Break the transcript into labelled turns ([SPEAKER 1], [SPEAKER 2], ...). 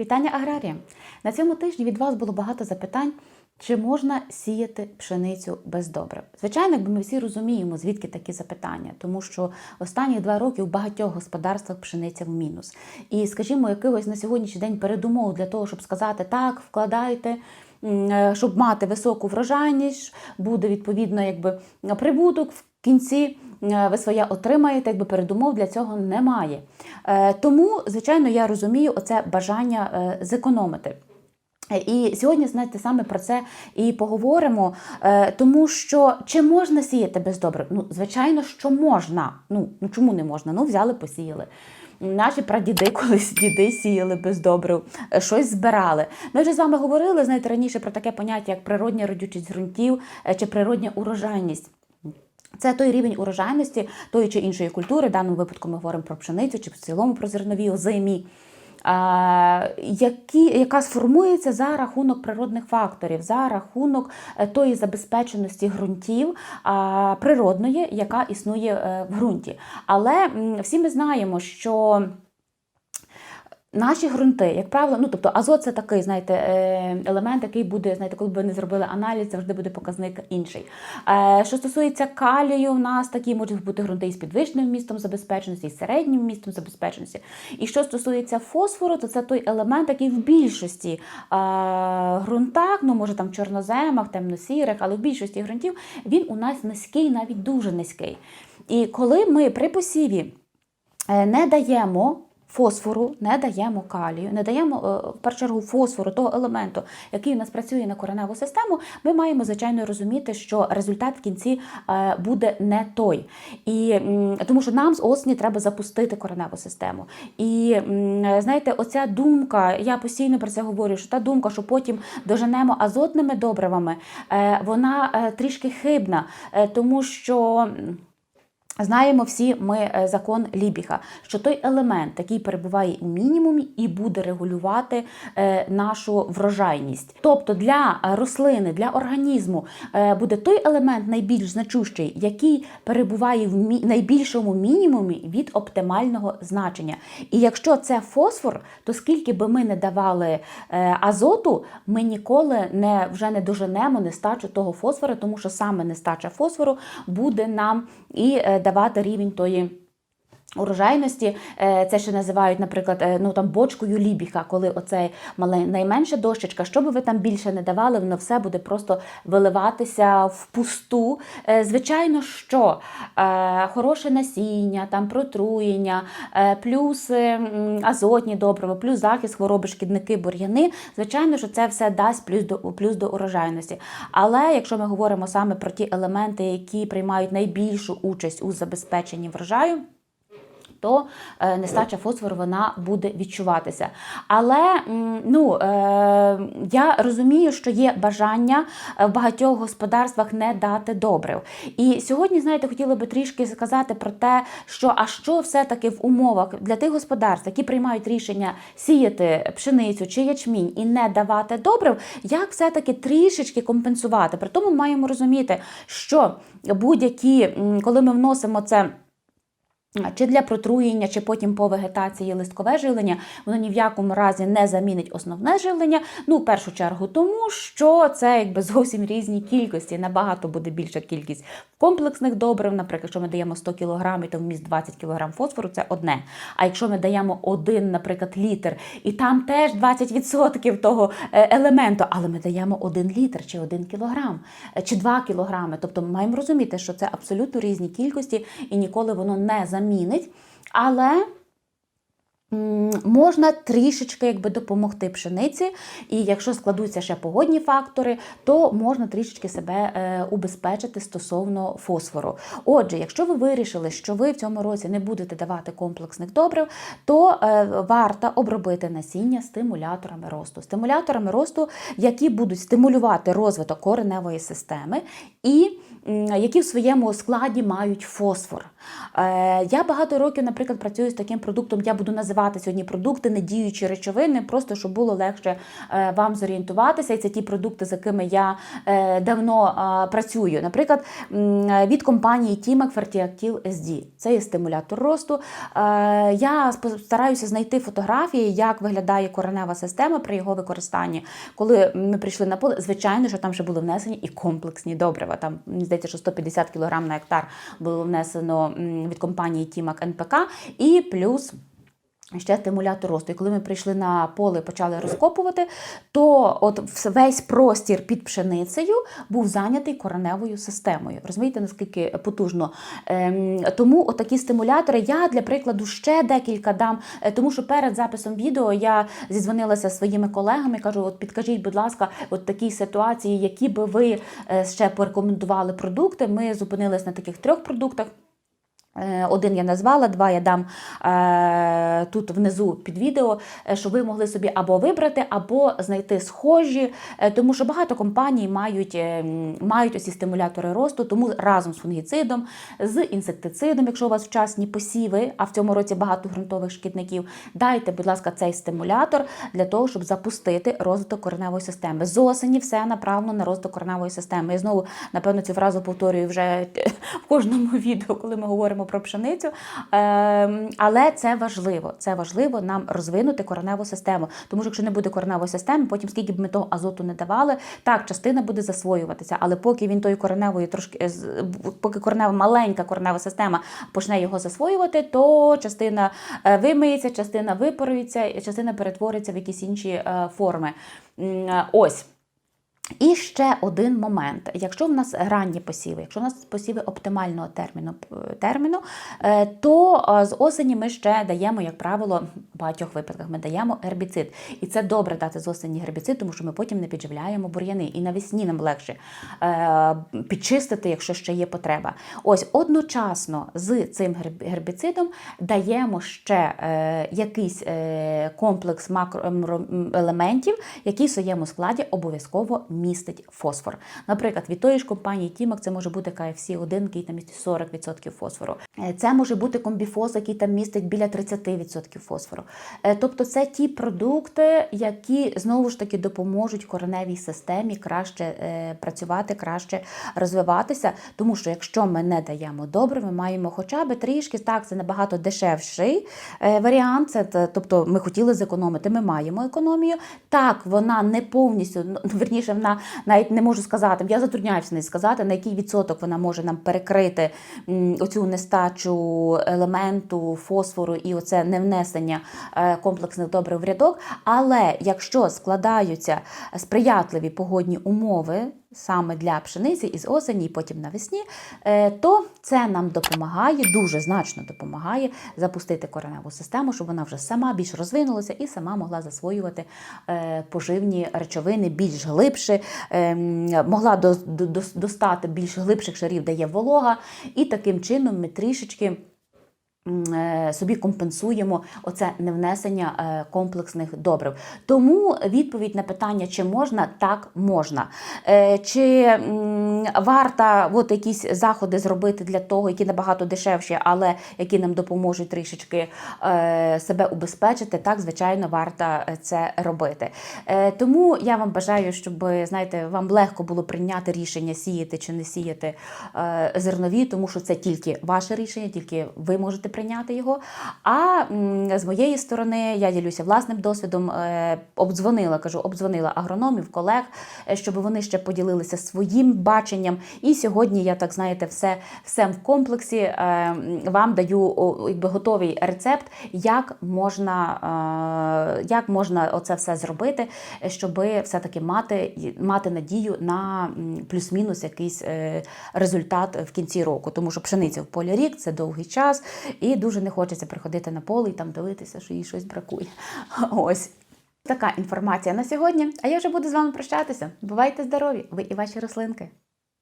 [SPEAKER 1] Вітання аграріям! На цьому тижні від вас було багато запитань, чи можна сіяти пшеницю без добрив. Звичайно, якби ми всі розуміємо, звідки такі запитання, тому що останні два роки у багатьох господарствах пшениця в мінус. І, скажімо, якогось на сьогоднішній день передумов для того, щоб сказати так, вкладайте. е, Щоб мати високу врожайність, буде відповідно якби прибуток кінці е, ви своє отримаєте, якби передумов для цього немає. Е, Тому, звичайно, я розумію оце бажання е, зекономити. І сьогодні, знаєте, саме про це і поговоримо, тому що чи можна сіяти без добрив? Ну, звичайно, що можна. Ну, ну чому не можна? Ну, взяли, посіяли. Наші прадіди колись діди сіяли без добрив, щось збирали. Ми вже з вами говорили, знаєте, раніше про таке поняття, як природня родючість ґрунтів чи природня урожайність. Це той рівень урожайності тої чи іншої культури. В даному випадку ми говоримо про пшеницю чи в цілому про зернові озимі. Які, яка сформується за рахунок природних факторів, за рахунок е, тої забезпеченості ґрунтів природної, яка існує е, в ґрунті. Але всі ми знаємо, що Наші ґрунти, як правило, ну тобто азот це такий, знаєте, е, елемент, який буде, знаєте, коли б ви не зробили аналіз, завжди буде показник інший. Е, Що стосується калію, в нас такі можуть бути ґрунти із підвищеним вмістом забезпеченості, і середнім вмістом забезпеченості. І що стосується фосфору, то це той елемент, який в більшості е, ґрунтах, ну може там в чорноземах, темно-сірих, але в більшості ґрунтів він у нас низький, навіть дуже низький. І коли ми при посіві не даємо фосфору, не даємо калію, не даємо е, в першу чергу фосфору, того елементу, який у нас працює на кореневу систему, ми маємо звичайно розуміти, що результат в кінці е, буде не той. І тому що нам з осені треба запустити кореневу систему. І знаєте, оця думка, я постійно про це говорю, що та думка, що потім доженемо азотними добривами, е, вона трішки хибна, тому що. Знаємо всі ми е, закон Лібіха, що той елемент, який перебуває у мінімумі, і буде регулювати е, нашу врожайність. Тобто для рослини, для організму е, буде той елемент найбільш значущий, який перебуває в мі- найбільшому мінімумі від оптимального значення. І якщо це фосфор, то скільки би ми не давали азоту, ми ніколи не вже не доженемо нестачу того фосфора, тому що саме нестача фосфору буде нам і е, давати рівень тої. Урожайності Е, це ще називають, наприклад, е, ну там бочкою лібіха, коли оце найменша дощечка, що би ви там більше не давали, воно все буде просто виливатися в пусту. Е, Звичайно, що хороше насіння, там протруєння, плюс е, азотні добрива, плюс захист хвороби, шкідники, бур'яни. Звичайно, що це все дасть плюс до плюс до урожайності. Але якщо ми говоримо саме про ті елементи, які приймають найбільшу участь у забезпеченні врожаю то е, нестача фосфору вона буде відчуватися. Але ну, е, я розумію, що є бажання е, в багатьох господарствах не дати добрив. І сьогодні, знаєте, хотіла би трішки сказати про те, що а що все-таки в умовах для тих господарств, які приймають рішення сіяти пшеницю чи ячмінь і не давати добрив, як все-таки трішечки компенсувати. При тому маємо розуміти, що будь-які, коли ми вносимо це. Чи для протруєння, чи потім по вегетації листкове живлення, воно ні в якому разі не замінить основне живлення. Ну, в першу чергу, тому що це якби зовсім різні кількості. Набагато буде більша кількість комплексних добрив. Наприклад, якщо ми даємо 100 кг, то вміст 20 кг фосфору це одне. А якщо ми даємо один, наприклад, літр, і там теж 20% того е, елементу, але ми даємо один літр, чи один кілограм, е, чи 2 кілограми. Тобто ми маємо розуміти, що це абсолютно різні кількості, і ніколи воно не замінить. Але можна трішечки якби допомогти пшениці, і якщо складуться ще погодні фактори, то можна трішечки себе е, убезпечити стосовно фосфору. Отже, якщо ви вирішили, що ви в цьому році не будете давати комплексних добрив, то е, варто обробити насіння стимуляторами росту. Стимуляторами росту, які будуть стимулювати розвиток кореневої системи і які в своєму складі мають фосфор. Е, Я багато років, наприклад, працюю з таким продуктом, я буду називати сьогодні продукти, не діючі речовини, просто щоб було легше е, вам зорієнтуватися. І це ті продукти, з якими я е, давно працюю. Наприклад, від компанії Timac Fertiactil SD. Це є стимулятор росту. Я стараюся знайти фотографії, як виглядає коренева система при його використанні. Коли ми прийшли на поле, звичайно, що там вже були внесені і комплексні добрива. Там здається, що 150 кг на гектар було внесено від компанії Тімак НПК, і плюс. Ще стимулятор росту. І коли ми прийшли на поле і почали розкопувати, то от весь простір під пшеницею був зайнятий кореневою системою. Розумієте, наскільки потужно? Ем, тому отакі стимулятори я для прикладу ще декілька дам, е, тому що перед записом відео я зізвонилася зі своїми колегами. кажу: от підкажіть, будь ласка, от такій ситуації, які би ви е, ще порекомендували продукти. Ми зупинились на таких трьох продуктах. Е, Один я назвала, два я дам е, тут внизу під відео, е, щоб ви могли собі або вибрати, або знайти схожі, е, тому що багато компаній мають, мають оці стимулятори росту, тому разом з фунгіцидом, з інсектицидом, якщо у вас вчасні посіви, а в цьому році багато ґрунтових шкідників, дайте, будь ласка, цей стимулятор для того, щоб запустити розвиток кореневої системи. З осені все направлено на розвиток кореневої системи. Я знову, напевно, цю фразу повторюю вже в кожному відео, коли ми говоримо про пшеницю. Ем, Але це важливо. Це важливо нам розвинути кореневу систему. Тому що якщо не буде кореневої системи, потім скільки б ми того азоту не давали, так, частина буде засвоюватися. Але поки він тою кореневою трошки е, поки коренева маленька коренева система почне його засвоювати, то частина е, вимиється, частина випарується, частина перетвориться в якісь інші е, форми. Ось. І ще один момент: якщо в нас ранні посіви, якщо в нас посіви оптимального терміну, терміну е, то е, з осені ми ще даємо, як правило, в багатьох випадках ми даємо гербіцид. І це добре дати з осені гербіцид, тому що ми потім не підживляємо бур'яни. І навесні нам легше е, підчистити, якщо ще є потреба. Ось одночасно з цим гербіцидом даємо ще е, якийсь е, комплекс макроелементів, який в своєму складі обов'язково містить фосфор. Наприклад, від тої ж компанії Тімак це може бути KFC-1, який там містить 40% фосфору. Е, Це може бути комбіфоз, який там містить біля 30% фосфору. Е, Тобто це ті продукти, які знову ж таки допоможуть кореневій системі краще е, працювати, краще розвиватися. Тому що якщо ми не даємо добре, ми маємо хоча б трішки, так, це набагато дешевший варіант. Це, тобто ми хотіли зекономити, ми маємо економію. Так, вона не повністю, ну, верніше, вона навіть не можу сказати, я затрудняюся не сказати, на який відсоток вона може нам перекрити оцю нестачу елементу, фосфору і оце невнесення е, комплексних добрив в рядок. Але якщо складаються сприятливі погодні умови, саме для пшениці із осені і потім навесні, е, то це нам допомагає, дуже значно допомагає запустити кореневу систему, щоб вона вже сама більш розвинулася і сама могла засвоювати е, поживні речовини більш глибше, ем, могла до- до- до- достати більш глибших шарів, де є волога, і таким чином ми трішечки. Е, Собі компенсуємо оце невнесення е, комплексних добрив. Тому відповідь на питання, чи можна, так можна. Е, Чи варто от якісь заходи зробити для того, які набагато дешевші, але які нам допоможуть трішечки себе убезпечити, так, звичайно, варто це робити. Тому я вам бажаю, щоб знаєте, вам легко було прийняти рішення сіяти чи не сіяти зернові, тому що це тільки ваше рішення, тільки ви можете прийняти його. А з моєї сторони я ділюся власним досвідом. е, Обдзвонила, кажу, обдзвонила агрономів, колег, е, щоб вони ще поділилися своїм баченням. І сьогодні я так знаєте, все, все в комплексі е, вам даю якби готовий рецепт, як можна, як можна оце все зробити, щоб все-таки мати, мати надію на плюс-мінус якийсь результат в кінці року. Тому що пшениця в полі рік це довгий час, і дуже не хочеться приходити на поле і там дивитися, що їй щось бракує. Ось. Така інформація на сьогодні. А я вже буду з вами прощатися. Бувайте здорові, ви і ваші рослинки.